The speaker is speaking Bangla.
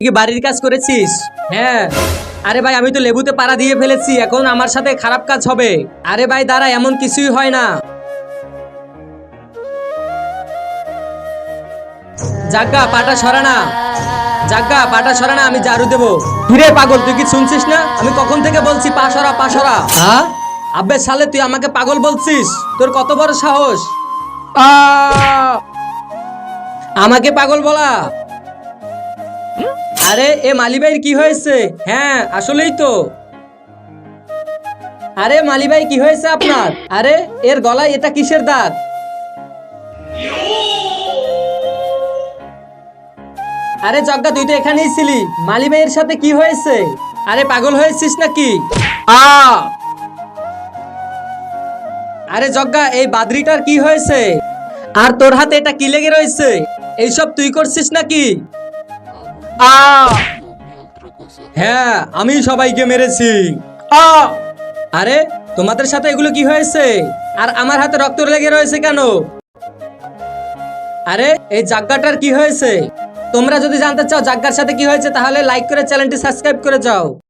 কি বাড়ির কাজ করেছিস? হ্যাঁ। আরে ভাই আমি তো লেবুতে পাড়া দিয়ে ফেলেছি এখন আমার সাথে খারাপ কাজ হবে। আরে ভাই দাঁড়া এমন কিছুই হয় না। জাগা পাটা সরানা জাগা পাটা সরানা আমি জারু দেবো। হিরে পাগল তুই কি শুনছিস না? আমি কখন থেকে বলছি পা সরা পা সরা? হ্যাঁ? আব্বে সালে তুই আমাকে পাগল বলছিস? তোর কত বড় সাহস? আ! আমাকে পাগল বলা? আরে, এ মালিবাইর কি হয়েছে? হ্যাঁ আসলেই তো। আরে, মালিবাই, কি হয়েছে আপনার? আরে, এর গলায় এটা কিসের দাগ? আরে জগ্গা তুই তো এখানেই ছিলি। মালিবাইয়ের সাথে কি হয়েছে? আরে, পাগল হয়েছিস নাকি? আ! আরে জগ্গা এই বাদরিটার কি হয়েছে? আর তোর হাতে এটা কি লেগে রয়েছে? এইসব তুই করছিস নাকি? আ। হ্যাঁ আমি সবাইকে মেরেছি। আ। আরে তোমাদের সাথে এগুলো কি হয়েছে? আর আমার হাতে রক্ত লেগে রয়েছে কেন? আরে এই জাগ্গাটার কি হয়েছে? তোমরা যদি জানতে চাও জাগ্গার সাথে কি হয়েছে তাহলে লাইক করে চ্যানেলটি সাবস্ক্রাইব করে যাও।